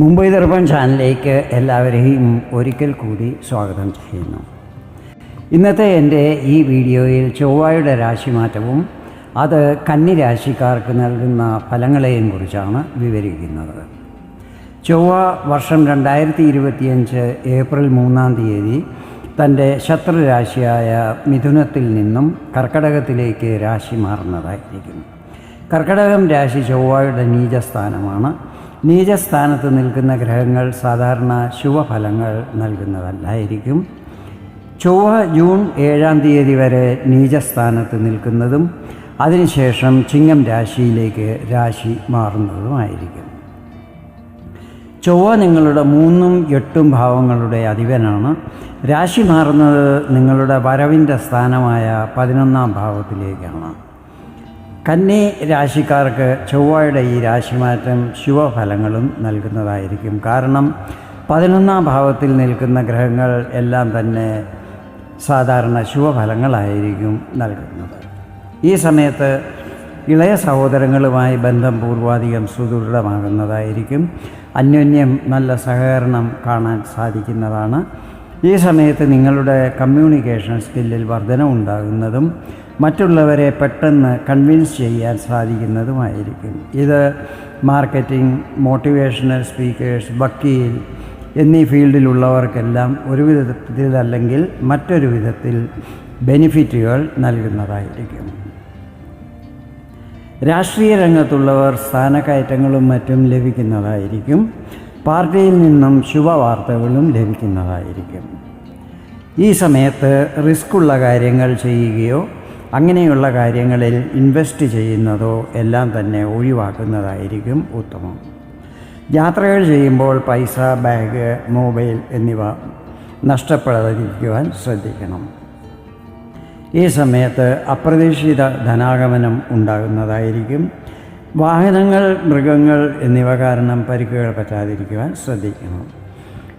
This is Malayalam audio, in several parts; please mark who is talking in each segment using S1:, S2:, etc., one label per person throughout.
S1: മുംബൈ ദർപ്പൺ ചാനലിലേക്ക് എല്ലാവരെയും ഒരിക്കൽ കൂടി സ്വാഗതം ചെയ്യുന്നു. ഇന്നത്തെ എന്റെ ഈ വീഡിയോയിൽ ചൊവ്വയുടെ രാശിമാറ്റവും അത് കന്നി രാശിക്കാർക്ക് നൽകുന്ന ഫലങ്ങളെയും കുറിച്ചാണ് വിവരിക്കുന്നത്. ചൊവ്വ വർഷം രണ്ടായിരത്തി ഇരുപത്തിയഞ്ച് ഏപ്രിൽ മൂന്നാം തീയതി തന്റെ ശത്രുരാശിയായ മിഥുനത്തിൽ നിന്നും കർക്കടകത്തിലേക്ക് രാശി മാറുന്നതായിരിക്കും കർക്കടകം രാശി ചൊവ്വയുടെ നീചസ്ഥാനമാണ്. നീചസ്ഥാനത്ത് നിൽക്കുന്ന ഗ്രഹങ്ങൾ സാധാരണ ശുഭഫലങ്ങൾ നൽകുന്നതല്ലായിരിക്കും. ചൊവ്വ ജൂൺ ഏഴാം തീയതി വരെ നീചസ്ഥാനത്ത് നിൽക്കുന്നതും അതിനുശേഷം ചിങ്ങം രാശിയിലേക്ക് രാശി മാറുന്നതുമായിരിക്കും. ചൊവ്വ നിങ്ങളുടെ മൂന്നും എട്ടും ഭാവങ്ങളുടെ അധിപനാണ്. രാശി മാറുന്നത് നിങ്ങളുടെ വരവിന്റെ സ്ഥാനമായ പതിനൊന്നാം ഭാവത്തിലേക്കാണ്. കന്നി രാശിക്കാർക്ക് ചൊവ്വയുടെ ഈ രാശിമാറ്റം ശുഭഫലങ്ങളും നൽകുന്നതായിരിക്കും. കാരണം പതിനൊന്നാം ഭാവത്തിൽ നിൽക്കുന്ന ഗ്രഹങ്ങൾ എല്ലാം തന്നെ സാധാരണ ശുഭഫലങ്ങളായിരിക്കും നൽകുന്നത്. ഈ സമയത്ത് ഇളയ സഹോദരങ്ങളുമായി ബന്ധം പൂർവാധികം സുദൃഢമാകുന്നതായിരിക്കും. അന്യോന്യം നല്ല സഹകരണം കാണാൻ സാധിക്കുന്നതാണ്. ഈ സമയത്ത് നിങ്ങളുടെ കമ്മ്യൂണിക്കേഷൻ സ്കില്ലിൽ വർധന ഉണ്ടാകുന്നതും മറ്റുള്ളവരെ പെട്ടെന്ന് കൺവിൻസ് ചെയ്യാൻ സാധിക്കുന്നതുമായിരിക്കും. ഇത് മാർക്കറ്റിംഗ് മോട്ടിവേഷണൽ സ്പീക്കേഴ്സ് വക്കീൽ എന്നീ ഫീൽഡിലുള്ളവർക്കെല്ലാം ഒരു വിധത്തിലല്ലെങ്കിൽ മറ്റൊരു വിധത്തിൽ ബെനിഫിറ്റുകൾ നൽകുന്നതായിരിക്കും. രാഷ്ട്രീയ രംഗത്തുള്ളവർ സ്ഥാനക്കയറ്റങ്ങളും മറ്റും ലഭിക്കുന്നതായിരിക്കും. പാർട്ടിയിൽ നിന്നും ശുഭവാർത്തകളും ലഭിക്കുന്നതായിരിക്കും. ഈ സമയത്ത് റിസ്ക്കുള്ള കാര്യങ്ങൾ ചെയ്യുകയോ അങ്ങനെയുള്ള കാര്യങ്ങളിൽ ഇൻവെസ്റ്റ് ചെയ്യുന്നതോ എല്ലാം തന്നെ ഒഴിവാക്കുന്നതായിരിക്കും ഉത്തമം. യാത്രകൾ ചെയ്യുമ്പോൾ പൈസ ബാഗ് മൊബൈൽ എന്നിവ നഷ്ടപ്പെടാതിരിക്കുവാൻ ശ്രദ്ധിക്കണം. ഈ സമയത്ത് അപ്രതീക്ഷിത ധനാഗമനം ഉണ്ടാകുന്നതായിരിക്കും. വാഹനങ്ങൾ മൃഗങ്ങൾ എന്നിവ കാരണം പരിക്കുകൾ പറ്റാതിരിക്കുവാൻ ശ്രദ്ധിക്കണം.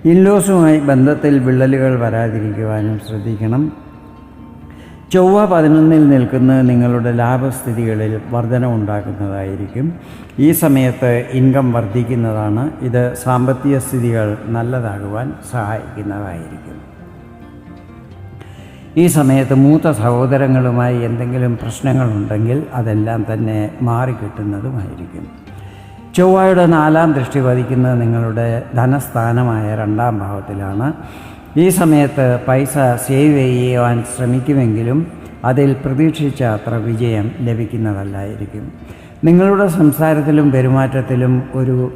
S1: ഇൻലോസുമായി ബന്ധത്തിൽ വിള്ളലുകൾ വരാതിരിക്കുവാനും ശ്രദ്ധിക്കണം. ചൊവ്വ പതിനൊന്നിൽ നിൽക്കുന്ന നിങ്ങളുടെ ലാഭസ്ഥിതികളിൽ വർധന ഉണ്ടാക്കുന്നതായിരിക്കും. ഈ സമയത്ത് ഇൻകം വർദ്ധിക്കുന്നതാണ്. ഇത് സാമ്പത്തിക സ്ഥിതികൾ നല്ലതാകുവാൻ സഹായിക്കുന്നതായിരിക്കും. ഈ സമയത്ത് മൂത്ത സഹോദരങ്ങളുമായി എന്തെങ്കിലും പ്രശ്നങ്ങളുണ്ടെങ്കിൽ അതെല്ലാം തന്നെ മാറിക്കിട്ടുന്നതുമായിരിക്കും. ചൊവ്വയുടെ നാലാം ദൃഷ്ടി പതിക്കുന്നത് നിങ്ങളുടെ ധനസ്ഥാനമായ രണ്ടാം ഭാവത്തിലാണ്. ഈ സമയത്ത് പൈസ സേവ് ചെയ്യുവാൻ ശ്രമിക്കുമെങ്കിലും അതിൽ പ്രതീക്ഷിച്ച അത്ര വിജയം ലഭിക്കുന്നതല്ലായിരിക്കും. നിങ്ങളുടെ സംസാരത്തിലും പെരുമാറ്റത്തിലും ഒരു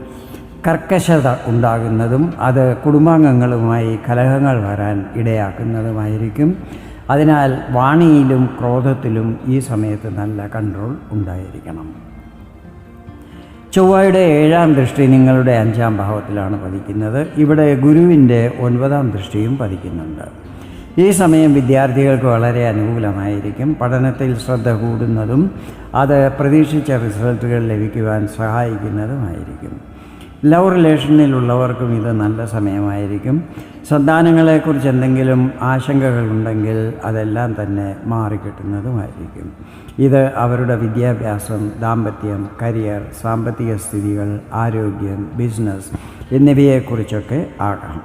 S1: കർക്കശത ഉണ്ടാകുന്നതും അത് കുടുംബാംഗങ്ങളുമായി കലഹങ്ങൾ വരാൻ ഇടയാക്കുന്നതുമായിരിക്കും. അതിനാൽ വാണിയിലും ക്രോധത്തിലും ഈ സമയത്ത് നല്ല കൺട്രോൾ ഉണ്ടായിരിക്കണം. ചൊവ്വയുടെ ഏഴാം ദൃഷ്ടി നിങ്ങളുടെ അഞ്ചാം ഭാവത്തിലാണ് പതിക്കുന്നത്. ഇവിടെ ഗുരുവിന്റെ ഒൻപതാം ദൃഷ്ടിയും പതിക്കുന്നുണ്ട്. ഈ സമയം വിദ്യാർത്ഥികൾക്ക് വളരെ അനുകൂലമായിരിക്കും. പഠനത്തിൽ ശ്രദ്ധ കൂടുന്നതും അത് പ്രതീക്ഷിച്ച റിസൾട്ടുകൾ ലഭിക്കുവാൻ സഹായിക്കുന്നതുമായിരിക്കും. ലവ് റിലേഷനിലുള്ളവർക്കും ഇത് നല്ല സമയമായിരിക്കും. സന്താനങ്ങളെക്കുറിച്ച് എന്തെങ്കിലും ആശങ്കകളുണ്ടെങ്കിൽ അതെല്ലാം തന്നെ മാറിക്കിട്ടുന്നതുമായിരിക്കും. ഇത് അവരുടെ വിദ്യാഭ്യാസം ദാമ്പത്യം കരിയർ സാമ്പത്തിക സ്ഥിതികൾ ആരോഗ്യം ബിസിനസ് എന്നിവയെക്കുറിച്ചൊക്കെ ആകാം.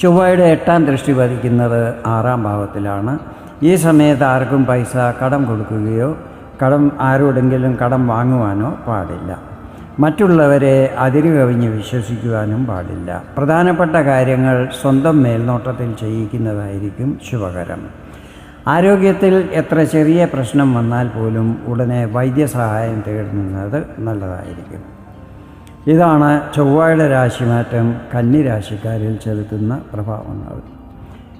S1: ചൊവ്വയുടെ എട്ടാം ദൃഷ്ടി പതിക്കുന്നത് ആറാം ഭാവത്തിലാണ്. ഈ സമയത്ത് ആർക്കും പൈസ കടം കൊടുക്കുകയോ കടം ആരോടെങ്കിലും കടം വാങ്ങുവാനോ പാടില്ല. മറ്റുള്ളവരെ അതിരുകവിഞ്ഞ് വിശ്വസിക്കുവാനും പാടില്ല. പ്രധാനപ്പെട്ട കാര്യങ്ങൾ സ്വന്തം മേൽനോട്ടത്തിൽ ചെയ്യിക്കുന്നതായിരിക്കും ശുഭകരം. ആരോഗ്യത്തിൽ എത്ര ചെറിയ പ്രശ്നം വന്നാൽ പോലും ഉടനെ വൈദ്യസഹായം തേടുന്നത് നല്ലതായിരിക്കും. ഇതാണ് ചൊവ്വയുടെ രാശിമാറ്റം കന്നിരാശിക്കാരിൽ ചെലുത്തുന്ന പ്രഭാവങ്ങൾ.